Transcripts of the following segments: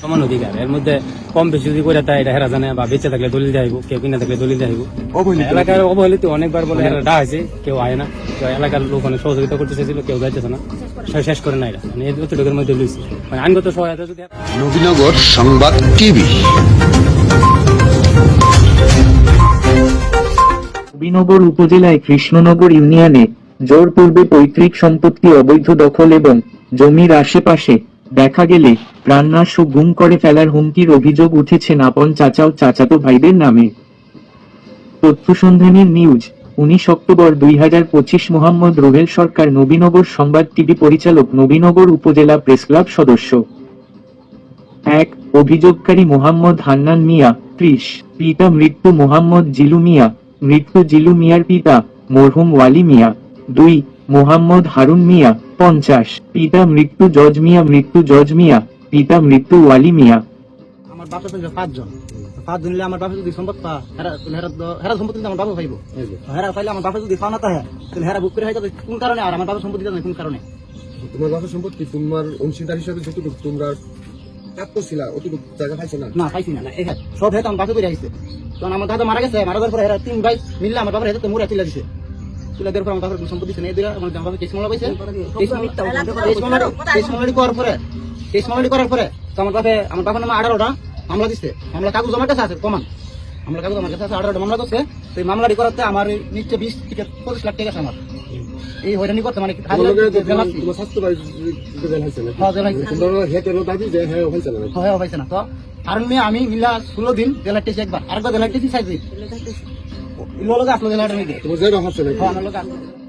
সমান অধিকার। এর মধ্যে কম বেশি যদি করে তাই এটা হেরা জানে বা বেঁচে থাকলে দলিল দেখাইব কেউ কিনা থাকলে দলিল দেখাইব এলাকার অবহেলিত অনেকবার বলে হেরা ডা হয়েছে কেউ আয় না। কেউ এলাকার লোক অনেক সহযোগিতা করতে চাইছিল কেউ যাইতেছে না। শেষ করে না এটা। মানে এতটুকুর মধ্যে লুইছে। মানে আইনগত সহায়তা যদি নবীনগর সংবাদ টিভি। নবীনগর উপজেলায় কৃষ্ণনগর ইউনিয়নে জোর পূর্বে পৈতৃক সম্পত্তি অবৈধ দখল এবং জমির আশেপাশে দেখা গেলে, প্রাণনাশ ও গুম করে ফেলার হুমকির অভিযোগ উঠেছে আপন চাচা ও চাচাতো ভাইদের নামে। তথ্য সন্ধানের নিউজ, উনিশ অক্টোবর দুই হাজার পঁচিশ মোহাম্মদ রোহেল সরকার নবীনগর সংবাদ টিভি পরিচালক, নবীনগর উপজেলা প্রেস ক্লাব সদস্য। এক, অভিযোগকারী মোহাম্মদ হান্নান মিয়া, ত্রিশ, পিতা মৃত্যু মোহাম্মদ জিলু মিয়া, মৃত্যু জিলু মিয়ার পিতা মরহুম ওয়ালি মিয়া। দুই মোহাম্মদ হারুন মিয়া পঞ্চাশ। পিতা মৃত্যু জজ মিয়া মৃত্যু জজ মিয়া। পিতা মৃত্যু ওয়ালি মিয়া। আমার বাপে তো পাঁচজন। আমার বাপে যদি সম্পদ পা হেরা হেরা সম্পত্তি আমার বাপে পাইব। হেরা পাইলে আমার বাপে যদি পাওনা তাহে তাহলে হেরা বুক করে হয়তো কোন কারণে? আর আমার বাপের সম্পত্তি জানে কোন কারণে? তোমার বাপের সম্পত্তি তোমার অংশীদার হিসাবে যতটুকু তোমরা প্রাপ্য ছিল অতটুকু জায়গা পাইছো না? না পাইছি না। এই হেরা, সব হেতো আমার বাপে করে আইছে। তখন আমার দাদা মারা গেছে মারা যাওয়ার পরে হেরা তিন ভাই মিললে আমার বাপের হেতে মুড়া তুলে দিছে তুলে দেওয়ার পর আমার বাপের কোনো সম্পত্তি ছিল দিলা আমার বাপে কেস মামলা পাইছে কেস মামলা- কেস মামলাটি করার পরে কেস মামলাটি করার পরে তো আমার বাপে আমার বাপের নামে আঠারোটা মামলা দিচ্ছে মামলা কাগজ আমার কাছে আছে প্রমাণ। মামলা কাগজ আমার কাছে আছে আঠারোটা মামলা করছে। তো এই মামলাটি করাতে আমার নিচে বিশ থেকে পঁচিশ লাখ টাকা আছে আমার। এই হয়রানি করতে মানে হ্যাঁ, হয়েছে। তোমরা হেঁটে দাবি যে হ্যাঁ হয়েছে না পাইছে না। তো কারণ আমি মিলা ষোলো দিন জেলার টেস্ট একবার আরেকবার জেলার টেস্ট সাইজ দিন। লোক তোমার হ্যাঁ, আমার লোক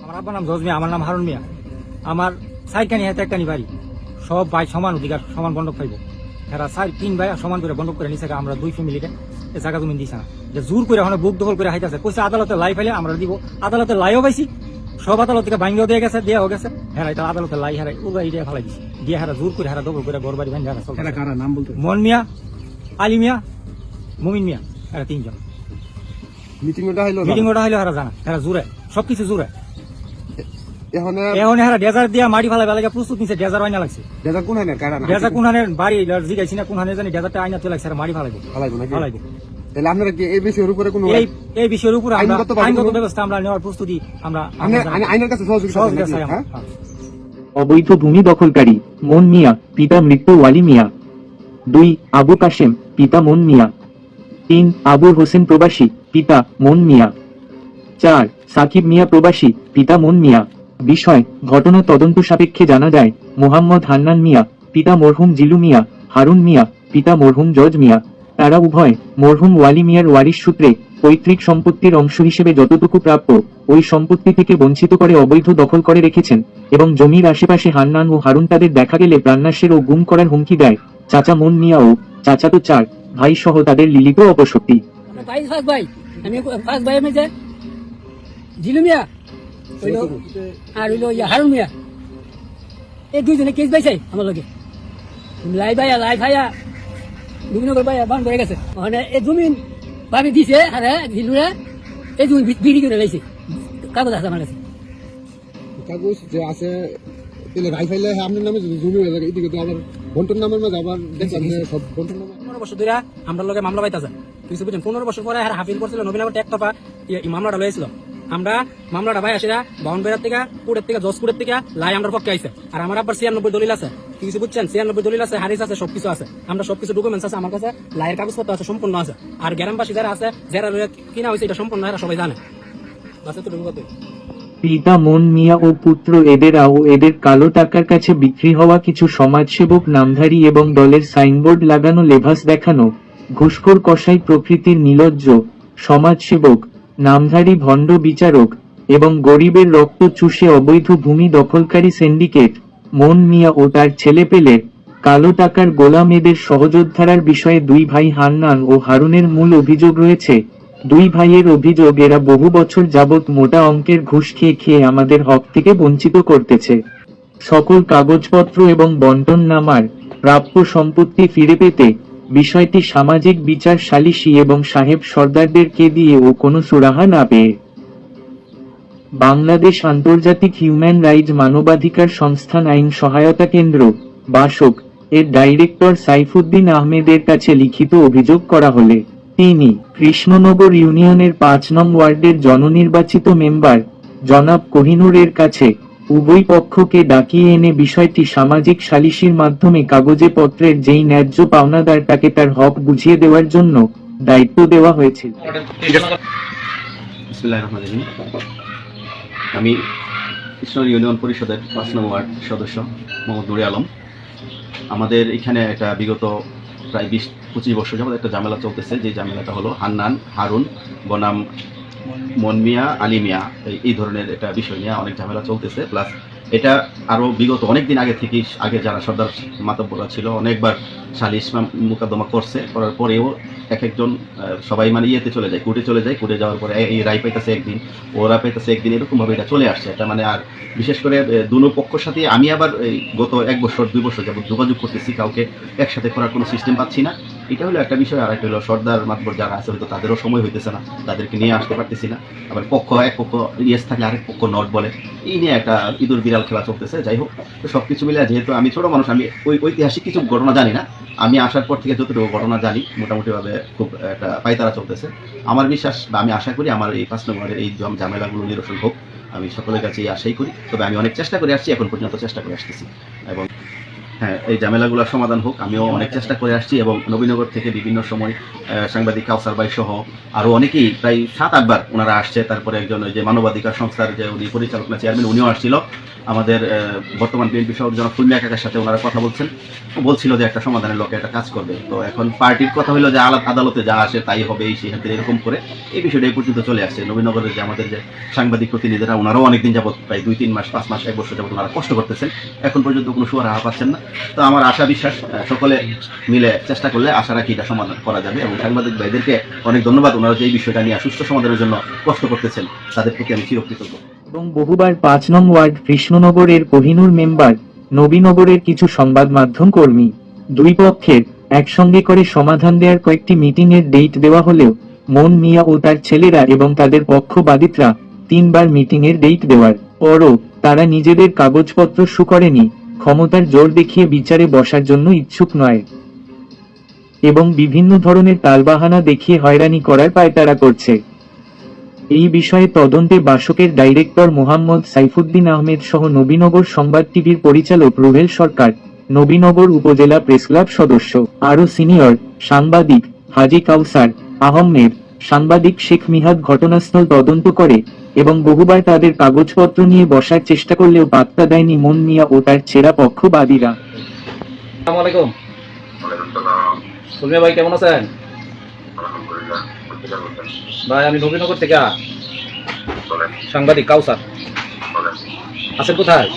আমার আব্বার নাম জজ মিয়া আমার নাম হারুন মিয়া। আমার হাতে একটানি বাড়ি। সব ভাই সমান অধিকার সমান বন্ধক পাইব। এরা চার তিন ভাই সমান করে বন্ধক করে নিছে আমরা দুই ফ্যামিলিতে এ জায়গা তুমি দিছে না। যে জোর করে এখন বুক দখল করে হাইতাছে। কইছে আদালতে লাই ফেলে আমরা দিব। আদালতে লাইও পাইছি। সব আদালত থেকে ভাঙ্গিও দিয়ে গেছে দেওয়া গেছে। হেরাই তার আদালতে লাই হেরাই উগাই দিয়ে ফেলাই দিছে। দিয়ে হেরা জোর করে হেরা দখল করে ঘর বাড়ি ভাঙ্গি হেরা নাম মন মিয়া আলী মিয়া মুমিন মিয়া এরা তিনজন। মিটিং ওটা হইল মিটিং ওটা হইল হেরা জানা হেরা জুড়ে সবকিছু জুড়ে এখন এখন ডেজার দিয়া মাটি ফেলা বেলাকে প্রস্তুত নিছে ডেজার আইনা লাগছে। দেখা কোন না কারা না? ডেজা বাড়ি জিগাইছি না কোনহানে জানি ডেজারটা আইনা তুলে লাগছে আর মারি ফেলাইবো। নাকি? ফেলাইবো। তাহলে আপনারা কি এই বিষয়ের উপরে কোনো এই এই বিষয়ের উপর আইনগত আইনগত ব্যবস্থা আমরা নেওয়ার প্রস্তুতি আমরা আপনি আমরা জানাই। আইনের কাছে সহযোগিতা সহজ করেন ব্যবস্থা নাকি, হ্যাঁ? অবৈধ ভূমি দখলকারী মন মিয়া পিতা মৃত্যু ওয়ালি মিয়া। দুই আবু কাশেম পিতা মন মিয়া। তিন আবুর হোসেন প্রবাসী। পিতা মন মিয়া। চার, সাকিব মিয়া প্রবাসী, পিতা মন মিয়া। বিষয়, ঘটনা তদন্ত সাপেক্ষে জানা যায়, মোহাম্মদ হান্নান মিয়া, পিতা মরহুম জিলু মিয়া, হারুন মিয়া, পিতা মরহুম জজ মিয়া। তারা উভয় মরহুম ওয়ালি মিয়ার ওয়ারিশ সূত্রে পৈতৃক সম্পত্তির অংশ হিসেবে যতটুকু প্রাপ্য, ওই সম্পত্তি থেকে বঞ্চিত করে অবৈধ দখল করে রেখেছেন এবং জমির আশেপাশে হান্নান ও হারুন তাদের দেখা গেলে প্রাণনাশের ও গুম করার হুমকি দেয়। চাচা মন মিয়া ও চাচাতো চার ভাই সহ তাদের লিলিত অপশক্তি। আমি ফাঁক ভাই আমি যে জিলু মিয়া আর হইল ইয়া হারুন মিয়া। এই দুইজনে কেস পাইছে আমার লগে। লাই ভাইয়া লাই ভাইয়া করে ভাইয়া বান করে গেছে। মানে এই জমিন ভাবি দিছে আরে জিলুরে এই জমিন বিক্রি করে লাইছে কাগজ আছে আমার কাছে। কাগজ যে আছে তাহলে রাই ফাইলে হ্যাঁ আপনার নামে জমি হয়ে যাবে এদিকে তো আবার বন্টন নামের মাঝে আবার দেখলাম সব বন্টন নামে। পনেরো বছর ধরে আমরা লগে মামলা পাইতেছে কিছু বুঝছেন পনেরো বছর পরে আর হাফিল করছিল নবীনগর টেকটপা এই মামলাটা লয়েছিল আমরা মামলাটা ভাই আসিরা বাউন বেড়ার থেকে কুড়ের থেকে, জজপুরের থেকে লাই আমরা পক্ষে আইছে। আর আমার আবার ছিয়ানব্বই দলিল আছে। কিছু বুঝছেন? ছিয়ানব্বই দলিল আছে হারিস আছে, সবকিছু আছে। আমরা সবকিছু ডকুমেন্টস আছে, আমার কাছে লাইয়ের কাগজপত্র আছে, সম্পূর্ণ আছে। আর গ্রামবাসী যারা আছে, যারা কিনা হয়েছে এটা সম্পূর্ণ এরা সবাই জানে। বাস তো ঢুকাতে পিতা, মন, মিয়া ও পুত্র এদেরাও এদের কালো টাকার কাছে বিক্রি হওয়া কিছু সমাজসেবক, নামধারী এবং দলের সাইনবোর্ড লাগানো লেভাস দেখানো। ঘুষখোর কসাই প্রকৃতির নিলজ্জ, সমাজসেবক, নামধারী ভণ্ড বিচারক এবং গরিবের রক্ত চুষে অবৈধ ভূমি দখলকারী সিন্ডিকেট মন মিয়া ও তার ছেলেপেলে কালো টাকার গোলাম এদের সহযোদ্ধারার বিষয়ে দুই ভাই হান্নান ও হারুনের মূল অভিযোগ রয়েছে। দুই ভাইয়ের অভিযোগ, এরা বহু বছর যাবৎ মোটা অঙ্কের ঘুষ খেয়ে খেয়ে আমাদের হক থেকে বঞ্চিত করতেছে। সকল কাগজপত্র এবং বন্টন নামার প্রাপ্য সম্পত্তি ফিরে পেতে বিষয়টি সামাজিক বিচার সালিসি এবং সাহেব সর্দারদেরকে দিয়ে ও কোনো সুরাহা না পেয়ে। বাংলাদেশ আন্তর্জাতিক হিউম্যান রাইটস মানবাধিকার সংস্থান আইন সহায়তা কেন্দ্র, বাসক, এর ডাইরেক্টর সাইফুদ্দিন আহমেদের কাছে লিখিত অভিযোগ করা হলে, তিনি কৃষ্ণনগর ইউনিয়নের পাঁচ নং ওয়ার্ডের জননির্বাচিত মেম্বার জনাব কোহিনুরের কাছে উভয় পক্ষকে ডাকিয়ে এনে বিষয়টি সামাজিক সালিসির মাধ্যমে কাগজে পত্রের যেই ন্যায্য পাওনাদার তাকে তার হক বুঝিয়ে দেওয়ার জন্য দায়িত্ব দেওয়া রহিম। আমি কৃষ্ণ ইউনিয়ন পরিষদের পাঁচ নম্বর সদস্য মোহাম্মদ নুরি আলম। আমাদের এখানে একটা বিগত প্রায় বিশ, পঁচিশ বছর যাবত একটা ঝামেলা চলতেছে। যে ঝামেলাটা হলো হান্নান, হারুন, বনাম মনমিয়া আলিমিয়া এই এই ধরনের একটা বিষয় নিয়ে অনেক ঝামেলা চলতেছে। প্লাস এটা আরও বিগত অনেক দিন আগে থেকেই আগে যারা সর্দার মাতব্বরা ছিল অনেকবার সালিস মোকদ্দমা করছে। করার পরেও এক একজন সবাই মানে ইয়েতে চলে যায়, কোর্টে চলে যায়। কোর্টে যাওয়ার পরে এই রায় পাইতেছে একদিন, ওরা পাইতেছে একদিন, এরকমভাবে এটা চলে আসছে। এটা মানে আর বিশেষ করে দুনো পক্ষের সাথে আমি আবার গত এক বছর, দুই বছর যাবত যোগাযোগ করতেছি, কাউকে একসাথে করার কোনো সিস্টেম পাচ্ছি না। এটা হলো একটা বিষয় আর একটা হলো সর্দার মাতবর যারা আছে হয়তো তাদেরও সময় হইতেছে না, তাদেরকে নিয়ে আসতে পারতেছি না। আবার পক্ষ, এক পক্ষ ইয়েস থাকলে আরেক পক্ষ নট বলে। এই নিয়ে একটা ইঁদুর বিড়াল খেলা চলতেছে, যাই হোক। তো সব কিছু মিলে যেহেতু আমি ছোট মানুষ, আমি ওই ঐতিহাসিক কিছু ঘটনা জানি না। আমি আসার পর থেকে যতটুকু ঘটনা জানি, মোটামুটিভাবে খুব একটা পাইতারা চলতেছে। আমার বিশ্বাস বা আমি আশা করি আমার এই পাঁচ নম্বরের এই ঝামেলাগুলো নিরসন হোক। আমি সকলের কাছে আশাই করি। তবে আমি অনেক চেষ্টা করে আসছি, এখন পর্যন্ত চেষ্টা করে আসতেছি। এবং হ্যাঁ এই ঝামেলাগুলোর সমাধান হোক, আমিও অনেক চেষ্টা করে আসছি এবং নবীনগর থেকে বিভিন্ন সময় সাংবাদিক কাউসার বাই সহ আরও অনেকেই প্রায় সাত আটবার ওনারা আসছে। তারপরে একজন ওই যে মানবাধিকার সংস্থার যে উনি পরিচালক না চেয়ারম্যান, উনিও আসছিল। আমাদের বর্তমান বিএনপি সহ জনাব ফুলমিয়া কাকার সাথে ওনারা কথা বলছেন। বলছিল যে একটা সমাধানের লোকে একটা কাজ করবে। তো এখন পার্টির কথা হলো যে আলাদা আদালতে যা আসে তাই হবে, এই সেখান থেকে এরকম করে এই বিষয়টা এই পর্যন্ত চলে আসছে। নবীনগরের যে আমাদের যে সাংবাদিক প্রতিনিধিরা, ওনারাও অনেকদিন যাবত প্রায় দুই তিন মাস, পাঁচ মাস, এক বছর যাবত ওনারা কষ্ট করতেছেন। এখন পর্যন্ত কোনো সুরাহা পাচ্ছেন না। তো আমার আশা বিশ্বাস সকলে মিলে চেষ্টা করলে আশা রাখি এটা সমাধান করা যাবে এবং সাংবাদিক ভাইদেরকে অনেক ধন্যবাদ। ওনারা যে এই বিষয়টা নিয়ে সুস্থ সমাধানের জন্য কষ্ট করতেছেন, তাদের প্রতি আমি চিরকৃতজ্ঞ। এবং বহুবার পাঁচ নং ওয়ার্ড কৃষ্ণনগরের কোহিনুর মেম্বার, নবীনগরের কিছু সংবাদ মাধ্যম কর্মী, দুই পক্ষের একসঙ্গে করে সমাধান দেওয়ার কয়েকটি মিটিং এর ডেট দেওয়া হলেও মন মিয়া ও তার ছেলেরা এবং তাদের পক্ষবাদিতরা তিনবার মিটিং এর ডেট দেওয়ার পরও তারা নিজেদের কাগজপত্র শু করেনি। ক্ষমতার জোর দেখিয়ে বিচারে বসার জন্য ইচ্ছুক নয়। এবং বিভিন্ন ধরনের তালবাহানা দেখিয়ে হয়রানি করার পায়তারা করছে। এই বিষয়ে তদন্তে বাসকের ডাইরেক্টর মোহাম্মদ সাইফুদ্দিন আহমেদ সহ নবীনগর সংবাদ টিভির পরিচালক রুবেল সরকার, নবীনগর উপজেলা প্রেসক্লাব সদস্য, আরও সিনিয়র, সাংবাদিক হাজি কাউসার আহমেদ, সাংবাদিক শেখ মিহাদ ঘটনাস্থল তদন্ত করে এবং বহুবার তাদের কাগজপত্র নিয়ে বসার চেষ্টা করলেও পাত্তা দেয়নি মন মিয়া ও তার ছেঁড়া পক্ষবাদীরা। আসসালামু আলাইকুম। সুলমিয়া ভাই কেমন আছেন? ভাই আমি নবীনগর থেকে। সাংবাদিক কাউসার। আছেন কোথায়?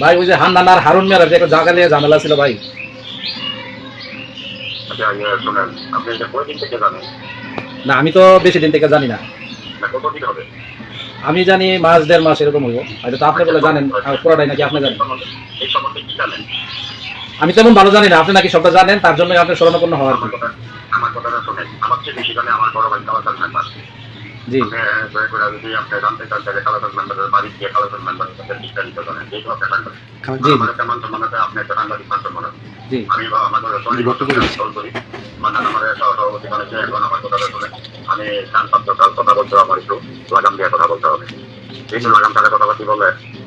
ভাই ওই যে হান্নান আর হারুন মিয়ার একটা জায়গা নিয়ে ঝামেলা ছিল ভাই। না আমি তো বেশি দিন থেকে জানি না। আমি জানি মাস দেড় মাস এরকম হইব। হয়তো আপনি বলে জানেন পুরাটাই নাকি আপনি জানেন। আমি তেমন ভালো জানি না আপনি নাকি সবটা জানেন তার জন্য আপনি স্মরণাপন্ন হওয়ার আমার কথা আমার কথাটা শোনেন আমার চেয়ে বেশি জানে আমার বড় ভাই মেম্বার জি। আপনি দয়া করে যদি আপনি জানতে চান তাহলে কালাচার মেম্বারের বাড়ি গিয়ে কালাচার মেম্বারের সাথে বিস্তারিত জানেন। যেহেতু আপনি সাংবাদিক জি। আমার একটা মান আপনি একটা সাংবাদিক মান আমি বা আমাদের কল করি মানে আমার সভাপতি মানে এখন আমার কথাটা শুনে আমি শান্ত কথা বলতে আমার একটু লাগাম দিয়ে কথা বলতে হবে। লাগাম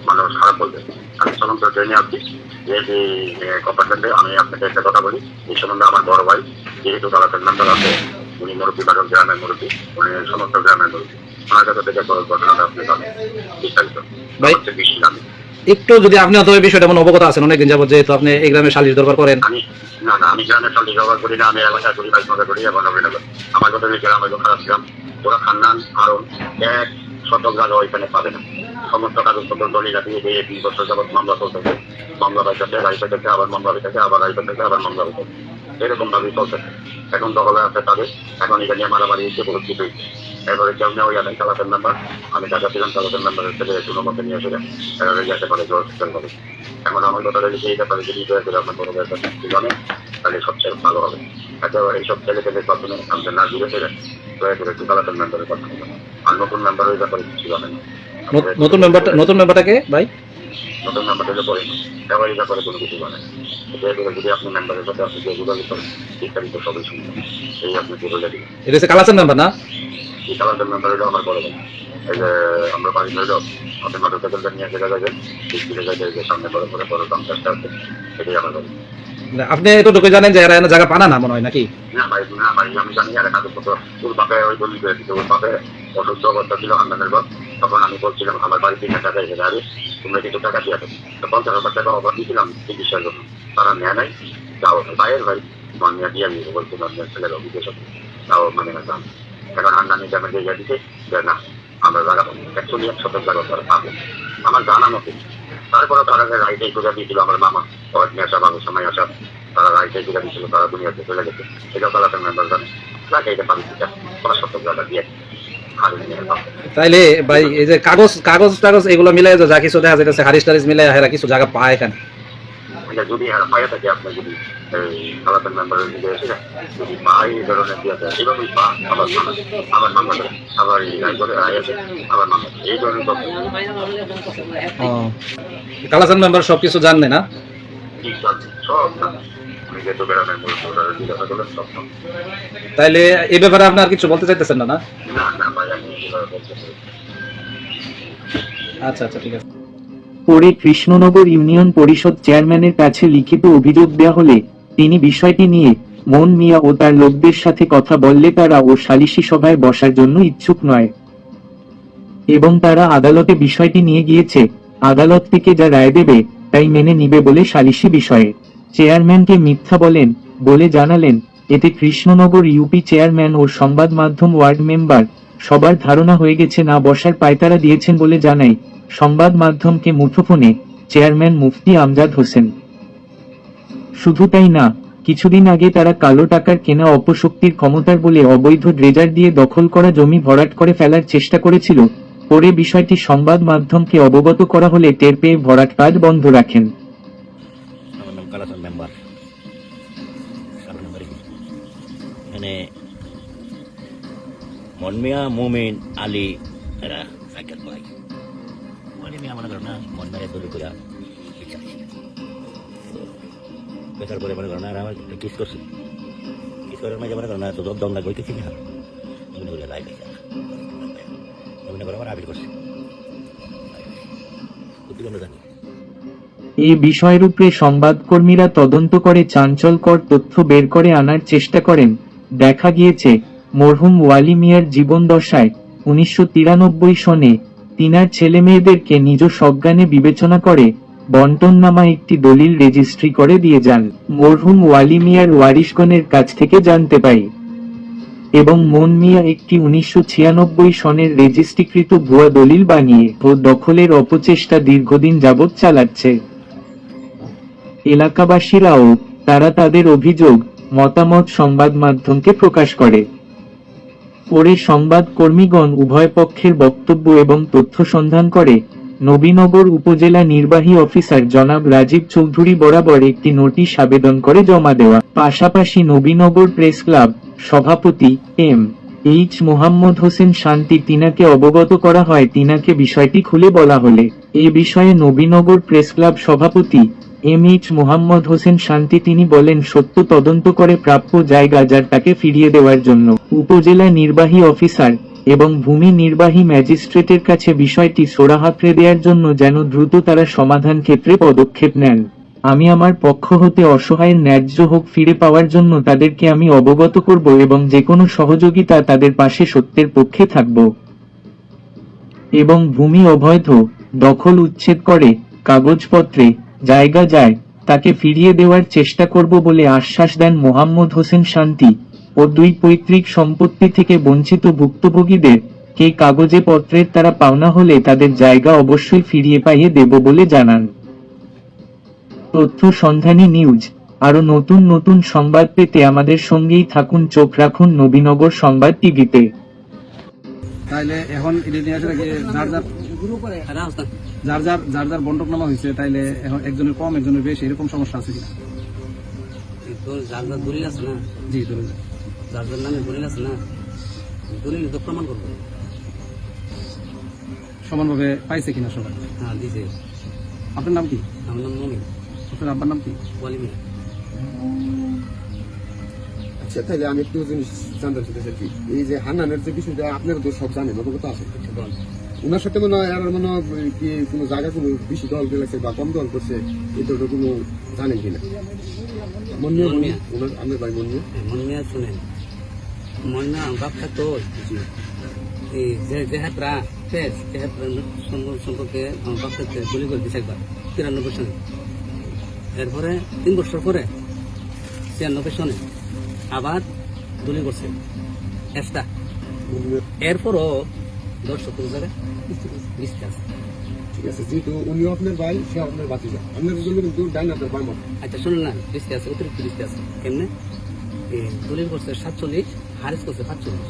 মানুষ খারাপ বলবে। আমি চলন্ত ট্রেনে আসছি যে কম্পার্টমেন্টে আমি আপনাকে একটা কথা বলি। এই সম্বন্ধে আমার বড় ভাই যেহেতু তারা নাম্বার আছে উনি মুরব্বী বাগান গ্রামের মুরব্বী। উনি সমস্ত গ্রামের মুরব্বী। ওনার কাছে থেকে ঘটনাটা আপনি জানেন। বিস্তারিত। বেশি জানেন। একটু যদি আপনি অত এই বিষয়টা এমন অবগত আছেন অনেকদিন যাবত যেহেতু আপনি এই গ্রামে সালিশ দরবার করেন। না না আমি গ্রামের সঙ্গে ব্যবহার করি না আমি এলাকা করি বাইশ মজা করি এবং নবীনগর। আমার কথা গ্রাম হইল খারাপ গ্রাম ওরা খান্নান আরন এক শতক জায়গা ওইখানে পাবে না। সমস্ত কাগজপত্র দলিলা দিয়ে দিয়ে তিন বছর যাবৎ মামলা চলতেছে। মামলা বাইকাতে থেকে আবার মামলা বাইকাতে আবার থেকে আবার মামলা বাইকাতে এরকম ভাবে চলতেছে এখন হলে আছে তাদের, এখন এটা নিয়ে মারামারি এসে বহুত কিছু হয়েছে। এরপরে কেউ নেওয়া জানেন চালাতের নাম্বার আমি টাকা ছিলাম চালাতের নাম্বারের ছেলে কোনো মতে নিয়ে এসে এভাবে যেতে পারে চেষ্টা করে এখন আমার কথা রয়েছে এই ব্যাপারে যদি দয়া করে আপনার বড় ব্যাপার জানেন, তাহলে সবচেয়ে ভালো হবে। একেবারে এইসব ছেলে ছেলে প্রথমে আমাদের না দূরে ফেলে দয়া করে একটু চালাতের মেম্বারের কথা আর নতুন মেম্বার ওই ব্যাপারে কিছু জানেন নতুন মেম্বারটা নতুন মেম্বারটাকে ভাই? নতুন নাম্বারটা পড়ে এবার এই ব্যাপারে কোনো কিছু বলে যদি আপনি মেম্বারের সাথে আপনি যে যোগাযোগ করেন বিস্তারিত সবই শুনবেন এই আপনাকে বলে দিই এটা হচ্ছে নাম্বার না? এই কালারদের মেম্বার এটা আমার বলে ভাই। এই যে আমরা বাড়ি ধরে যাব আমাদের মাদক সাইকেলটা নিয়ে গেলে যাবেন সামনে বড় বড় বড় আছে সেটাই আমার বাড়ি মানে ঢুকে জানেন যে এরা জায়গা পানা না মনে হয় নাকি? না না জানি আর বাপে ওই বাপ তখন আমি বলছিলাম, আমার টাকা দিয়ে পঞ্চাশ হাজার টাকা তারা নেয় ভাই দিয়ে আমি তাও মানে না দাম এখন হান্নানি দামে জায়গা দিতে না। আমরা আমার জানা মতো তারপরে তারা রাইটে করে দিয়েছিল আমার মামা। নেশা বাবুর সময় আসা তারা রাইটে করে দিয়েছিল তারা দুনিয়াতে চলে গেছে সেটাও তারা মেম্বার জানে তাকে এটা শতক দিয়ে তাইলে ভাই এই যে কাগজ কাগজ টাগজ এগুলো মিলাই যা কিছু দেখা যাইতেছে হারিস টারিস মিলাই হেরা কিছু জায়গা পায় এখানে মানে যদি আর পায়ে থাকে আপনি যদি মেম্বারের এসে যদি পাই এই ধরনের দিয়ে দেয় এভাবেই পা আবার মামা আবার মামা আবার এই করে আছে আবার মামা এই ধরনের কালাচান মেম্বার সব কিছু জানে না তাইলে এই ব্যাপারে আপনি আর কিছু বলতে চাইতেছেন না না? আচ্ছা আচ্ছা ঠিক আছে। পরে কৃষ্ণনগর ইউনিয়ন পরিষদ চেয়ারম্যানের কাছে লিখিত অভিযোগ দেওয়া হলে তিনি বিষয়টি নিয়ে মন মিয়া ও তার লোকদের সাথে কথা বললে তারা ও সালিশি সভায় বসার জন্য ইচ্ছুক নয়। এবং তারা আদালতে বিষয়টি নিয়ে গিয়েছে। আদালত থেকে যা রায় দেবে তাই মেনে নিবে বলে সালিশি বিষয়ে। চেয়ারম্যানকে মিথ্যা বলেন বলে জানালেন এতে কৃষ্ণনগর ইউপি চেয়ারম্যান ও সংবাদ মাধ্যম ওয়ার্ড মেম্বার। সবার ধারণা হয়ে গেছে না বসার পায়তারা দিয়েছেন বলে জানাই সংবাদ মাধ্যমকে মুঠোফোনে চেয়ারম্যান মুফতি আমজাদ হোসেন। শুধু তাই না, কিছুদিন আগে তারা কালো টাকার কেনা অপশক্তির ক্ষমতার বলে অবৈধ ড্রেজার দিয়ে দখল করা জমি ভরাট করে ফেলার চেষ্টা করেছিল। পরে বিষয়টি সংবাদ মাধ্যমকে অবগত করা হলে টের পেয়ে ভরাট কাজ বন্ধ রাখেন। মনমিয়া, মুমিন, আলী সাইকেল পাই মানে মিয়া মনে করো না মন মেরে করে করে মনে না আমার কিস করছি। কিস করার মাঝে মনে না তো দম লাগবে কিছু না। মনে করে মনে এই বিষয়ের উপরে সংবাদকর্মীরা তদন্ত করে চাঞ্চলকর তথ্য বের করে আনার চেষ্টা করেন। দেখা গিয়েছে, মরহুম ওয়ালি মিয়ার জীবন দশায় উনিশশো তিরানব্বই সনে তিনার ছেলে মেয়েদেরকে নিজ সজ্ঞানে বিবেচনা করে বন্টন নামা একটি দলিল রেজিস্ট্রি করে দিয়ে যান। মরহুম ওয়ালি মিয়ার ওয়ারিশগণের কাছ থেকে জানতে পাই। এবং মন মিয়া একটি উনিশশো ছিয়ানব্বই সনের রেজিস্ট্রিকৃত ভুয়া দলিল বানিয়ে ও দখলের অপচেষ্টা দীর্ঘদিন যাবৎ চালাচ্ছে। এলাকাবাসীরাও তারা তাদের অভিযোগ, মতামত সংবাদ মাধ্যমকে প্রকাশ করে। পরে সংবাদ কর্মীগণ উভয় পক্ষের বক্তব্য এবং তথ্য সন্ধান করে, নবীনগর উপজেলা নির্বাহী অফিসার জনাব রাজীব চৌধুরী বরাবর একটি নোটিশ আবেদন করে জমা দেওয়া। পাশাপাশি নবীনগর প্রেস ক্লাব সভাপতি এম এইচ মোহাম্মদ হোসেন শান্তি তিনাকে অবগত করা হয়। তিনাকে বিষয়টি খুলে বলা হলে এ বিষয়ে নবীনগর প্রেস ক্লাব সভাপতি এম এইচ মোহাম্মদ হোসেন শান্তি তিনি বলেন, সত্য তদন্ত করে প্রাপ্য জায়গা যার তাকে ফিরিয়ে দেওয়ার জন্য উপজেলা নির্বাহী অফিসার এবং ভূমি নির্বাহী ম্যাজিস্ট্রেটের কাছে বিষয়টি সোরাহাতরে দেওয়ার জন্য যেন দ্রুত তারা সমাধান ক্ষেত্রে পদক্ষেপ নেন। আমি আমার পক্ষ হতে অসহায় ন্যায্য হোক ফিরে পাওয়ার জন্য তাদেরকে আমি অবগত করব এবং যে কোনো সহযোগিতা তাদের পাশে সত্যের পক্ষে থাকব। এবং ভূমি অবৈধ, দখল উচ্ছেদ করে, কাগজপত্রে, জায়গা যায়, তাকে ফিরিয়ে দেওয়ার চেষ্টা করব বলে আশ্বাস দেন মোহাম্মদ হোসেন শান্তি ও দুই পৈতৃক সম্পত্তি থেকে বঞ্চিত ভুক্তভোগীদের, কে কাগজে পত্রের তারা পাওনা হলে তাদের জায়গা অবশ্যই ফিরিয়ে পাইয়ে দেব বলে জানান। তথ্য সন্ধানী নিউজ। আরও নতুন নতুন সংবাদ পেতে আমাদের সঙ্গেই থাকুন চোখ রাখুন নবীনগর সংবাদ টিভিতে। তাইলে এখন যার যার যার যার যার যার বন্টক নামা হয়েছে তাইলে এখন একজনের কম একজনের বেশি এরকম সমস্যা আছে কিনা? যার যার দলিল আছে না? জি ধরুন যার যার নামে দলিল আছে না? দলিল তো প্রমাণ করব। সমানভাবে পাইছে কিনা সবাই? হ্যাঁ দিছে। আপনার নাম কি? আমার নাম মমিন আপনার আব্বার নাম কি? আচ্ছা তাহলে আমি একটু জিনিস জানতে চাইতেছি কি? এই যে হান্নানের যে বিষয়টা আপনারা তো সব জানেন অবগত আছে। ওনার সাথে মনে হয় আর মনে হয় কি কোনো জায়গা কোনো বেশি দল গেলেছে বা কম দল করছে এটা তো কোনো জানেন কিনা? মন নিয়ে মন নিয়ে। ওনার আমার ভাই মন নিয়ে। মন মিয়া শুনেন। মন মিয়া বাপ থাকতো এই যে যে হাতরা শেষ। যে হাতরা সম্পর্কে আমার বাপ গুলি করে দিছে একবার। তিরানব্বই সনে এরপরে তিন বছর পরে ছিয়ানব্বই সনে আবার গুলি করছে। এক্সট্রা এরপরও দশ সত্তর জায়গায় লিস্টে আছে। ঠিক আছে যেহেতু উনিও আপনার ভাই সে আপনার বাতিজা আপনার জন্য কিন্তু ডাইন আপনার ভাই আচ্ছা শুনুন না লিস্টে আছে অতিরিক্ত লিস্টে আছে। কেমনে? এই দলিল করছে সাতচল্লিশ হারিস করছে পাঁচচল্লিশ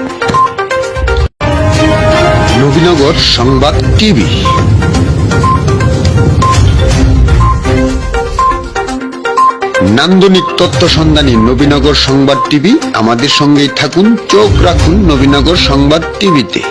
নবীনগর সংবাদ টিভি। নান্দনিক তত্ত্ব সন্ধানী নবীনগর সংবাদ টিভি, আমাদের সঙ্গেই থাকুন, চোখ রাখুন নবীনগর সংবাদ টিভিতে।